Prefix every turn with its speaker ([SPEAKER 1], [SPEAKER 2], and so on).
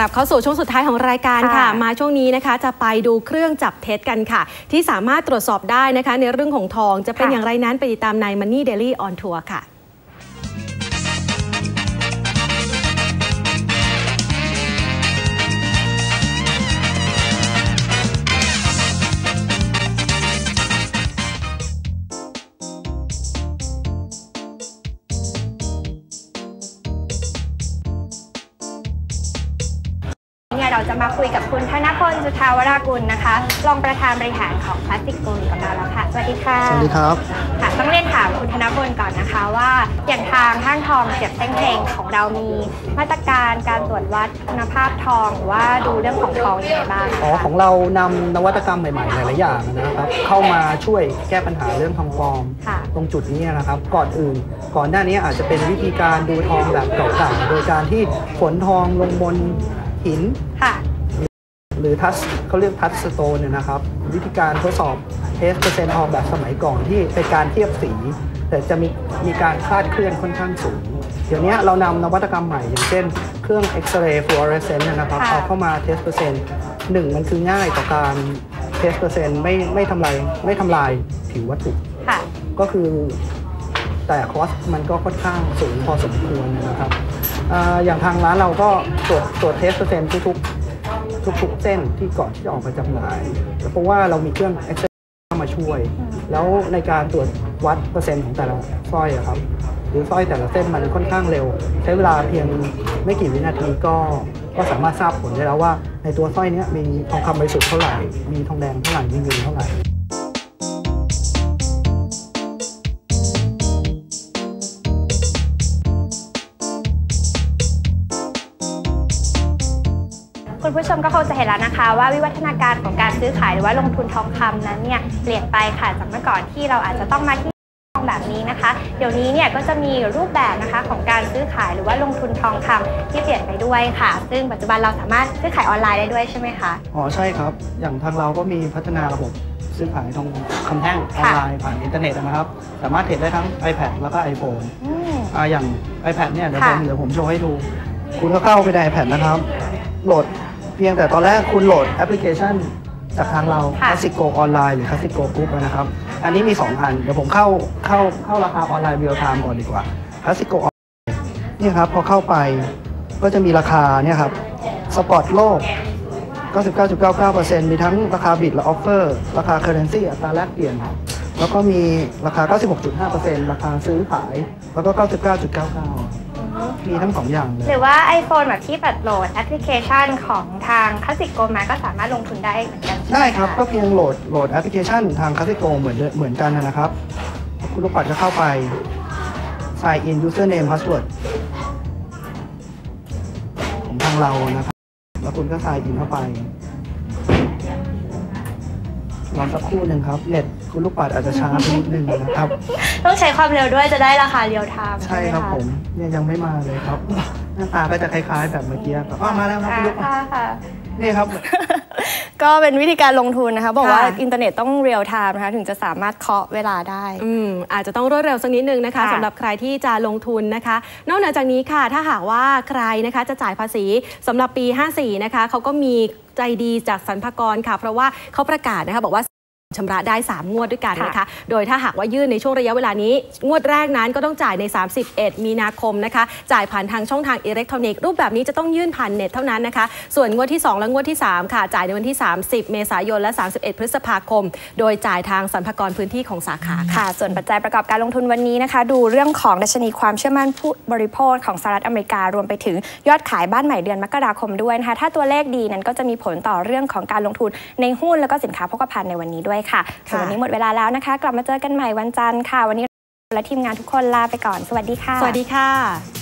[SPEAKER 1] ลับเข้าสู่ช่วงสุดท้ายของรายการค่ะ
[SPEAKER 2] ค่ะ
[SPEAKER 1] มาช่วงนี้นะคะ จะไปดูเครื่องจับเท็จกันค่ะ ที่สามารถตรวจสอบได้นะคะ ในเรื่องของทองจะเป็น
[SPEAKER 2] ค่ะ
[SPEAKER 1] อย่างไรนั้นไปติดตามใน Money Daily on Tour ค่ะ
[SPEAKER 2] เนี่ยเราจะมาคุยกับคุณธนพลจุธาวรากุลนะคะรองประธานบริหารของพลาสติกโกลกับเราแล้วค่ะ สวัสดีค่ะ
[SPEAKER 3] สวัสดีครับ
[SPEAKER 2] ค่ะ ต้องเรียนถามคุณธนพลก่อนนะคะว่าอย่างทางห้างทองเสียบเส้นเพลงของเรามีมาตรการการตรวจวัดคุณภาพทองหรือว่าดูเรื่องของทองยังไงบ้าง
[SPEAKER 3] อ๋อ
[SPEAKER 2] คะ
[SPEAKER 3] ของเรานำนวัตกรรมใหม่ๆหลายๆอย่างนะครับ เข้ามาช่วยแก้ปัญหาเรื่องทองปลอม
[SPEAKER 2] ค่ะ
[SPEAKER 3] ตรงจุดนี้นะครับ ก่อนอื่น ก่อนหน้านี้อาจจะเป็นวิธีการดูทองแบบเก่าๆโดยการที่ฝนทองลงบน หิน
[SPEAKER 2] ค่ะ
[SPEAKER 3] หรือทัชเขาเรียกทัชสโตนเนี่ยนะครับ วิธีการทดสอบเทสเปอร์เซ็นต์ทองแบบสมัยก่อนที่เป็นการเทียบสี แต่จะมีมีการคลาดเคลื่อนค่อนข้างสูง เดี๋ยวนี้เรานำนวัตกรรมใหม่อย่างเช่นเครื่องเอ็กซเรย์ฟลูออเรสเซนต์นะครับ
[SPEAKER 2] ค่ะ
[SPEAKER 3] เอาเข้ามาเทสเปอร์เซ็นต์หนึ่งมันคือง่ายต่อการเทสเปอร์เซ็นต์ไม่ไม่ทำลายไม่ทำลายผิววัตถุ
[SPEAKER 2] ค่ะ
[SPEAKER 3] ก็คือแต่คอสมันก็ค่อนข้างสูงพอสมควรนะครับ อย่างทางร้านเราก็ตรวจตรวจเทสเปอร์เซ็นต์ทุกๆทุกๆเส้นที่ก่อนที่จะออกมาจำหน่าย เพราะว่าเรามีเครื่อง e x c e l เข้ามาช่วย แล้วในการตรวจวัดเปอร์เซ็นต์ของแต่ละสร้อยอะครับ หรือสร้อยแต่ละเส้นมันค่อนข้างเร็ว ใช้เวลาเพียงไม่กี่วินาทีก็ก็สามารถทราบผลได้แล้วว่า ในตัวสร้อยนี้มีทองคำบริสุทธิ์เท่าไหร่ มีทองแดงเท่าไหร่ มีเงินเท่าไหร่
[SPEAKER 2] คุณผู้ชมก็คงจะเห็นแล้วนะคะ ว่าวิวัฒนาการของการซื้อขายหรือว่าลงทุนทองคำนั้นเนี่ยเปลี่ยนไปค่ะจากเมื่อก่อนที่เราอาจจะต้องมาที่ทองแบบนี้นะคะ เดี๋ยวนี้เนี่ยก็จะมีรูปแบบนะคะของการซื้อขายหรือว่าลงทุนทองคำที่เปลี่ยนไปด้วยค่ะ ซึ่งปัจจุบันเราสามารถซื้อขายออนไลน์ได้ด้วยใช่ไหมคะ
[SPEAKER 3] อ๋อใช่ครับ อย่างทางเราก็มีพัฒนาระบบซื้อขายทองคำแท่งออนไลน์ผ่านอินเทอร์เน็ตนะครับ สามารถเทรดได้ทั้ง iPad แล้วก็ iPhone
[SPEAKER 2] อืม
[SPEAKER 3] อ่าอย่าง iPad เนี่ยเดี๋ยวผม
[SPEAKER 2] ค่ะ
[SPEAKER 3] เดี๋ยวผมโชว์ให้ดู คุณก็เข้าไปใน iPad นะครับ โหลดเพียงแต่ตอนแรกคุณโหลดแอปพลิเคชันจากทางเรา
[SPEAKER 2] ค่ะ
[SPEAKER 3] Classico ออนไลน์หรือ Classico Group นะครับ อันนี้มี 2 อัน เดี๋ยวผมเข้าเข้าเข้าราคาออนไลน์เรียลไทม์ก่อนดีกว่า Classico ออนไลน์เนี่ยครับพอเข้าไปก็จะมีราคาเนี่ยครับสปอร์ตโลก 99.99%มีทั้งราคาบิตและออฟเฟอร์ราคาเคอร์เรนซีอัตราแลกเปลี่ยน แล้วก็มีราคา 96.5%ราคาซื้อขาย แล้วก็ 99.99 มีทั้งสองอย่างเลย
[SPEAKER 2] หรือว่า iPhone แบบที่แบบโหลดแอปพลิเคชันของทางคลาสสิกโกมาก็สามารถลงทุนได้เหมือนกันใช่ไหม
[SPEAKER 3] ได้ครับะก็เพียงโหลดโหลดแอปพลิเคชันทางคาสิโกเหมือนเดิมเหมือนกันนะครับ คุณลูกปัดก็เข้าไป sign in username password ของทางเรานะครับ แล้วคุณก็ sign in เข้าไป รอสักครู่หนึ่งครับ เน็ตคุณลูกปัดอาจจะช้าไปนิดนึงนะครับ
[SPEAKER 2] ต้องใช้ความเร็วด้วยจะได้ราคาเรียลไทม์
[SPEAKER 3] ใช่ครับผมเนี่ยยังไม่มาเลยครับ หน้าตาก็จะคล้ายๆแบบเมื่อกี้ครับอ้าวมาแล้วครับคุณลูกปัด
[SPEAKER 2] ค่ะค่ะ
[SPEAKER 3] นี่ครับ
[SPEAKER 4] ก็เป็นวิธีการลงทุนนะคะ บอกว่า
[SPEAKER 1] ค่ะ
[SPEAKER 4] อินเทอร์เน็ตต้องเรียลไทม์นะคะ ถึงจะสามารถเคาะเวลาได้
[SPEAKER 1] อืมอาจจะต้องรวดเร็วสักนิดนึงนะคะ
[SPEAKER 2] ค่ะ
[SPEAKER 1] สำหรับใครที่จะลงทุนนะคะ นอกเหนือจากนี้ค่ะ ถ้าหากว่าใครนะคะจะจ่ายภาษีสำหรับปี 54 นะคะเขาก็มีใจดีจากสรรพากรค่ะ เพราะว่าเขาประกาศนะคะบอกว่า ชำระได้ 3 งวดด้วยกันนะคะ โดยถ้าหากว่ายื่นในช่วงระยะเวลานี้ งวดแรกนั้นก็ต้องจ่ายใน 31 มีนาคมนะคะ จ่ายผ่านทางช่องทางอิเล็กทรอนิกส์รูปแบบนี้จะต้องยื่นผ่านเน็ตเท่านั้นนะคะ ส่วนงวดที่ 2 และงวดที่ 3 ค่ะ จ่ายในวันที่ 30 เมษายนและ 31 พฤษภาคม โดยจ่ายทางสรรพากรพื้นที่ของสาขาค่ะ
[SPEAKER 4] ค่ะส่วนปัจจัยประกอบการลงทุนวันนี้นะคะ ดูเรื่องของดัชนีความเชื่อมั่นผู้บริโภคของสหรัฐอเมริการวมไปถึงยอดขายบ้านใหม่เดือนมกราคมด้วยนะคะถ้าตัวเลขดีนั้นก็จะมีผลต่อเรื่องของการลงทุนในหุ้นแล้วก็สินค้าโภคภัณฑ์ในวันนี้ด้วยค่ะส่วนวันนี้หมดเวลาแล้วนะคะ กลับมาเจอกันใหม่วันจันทร์ค่ะ วันนี้และทีมงานทุกคนลาไปก่อน สวัสดีค่ะ
[SPEAKER 1] สวัสดีค่ะ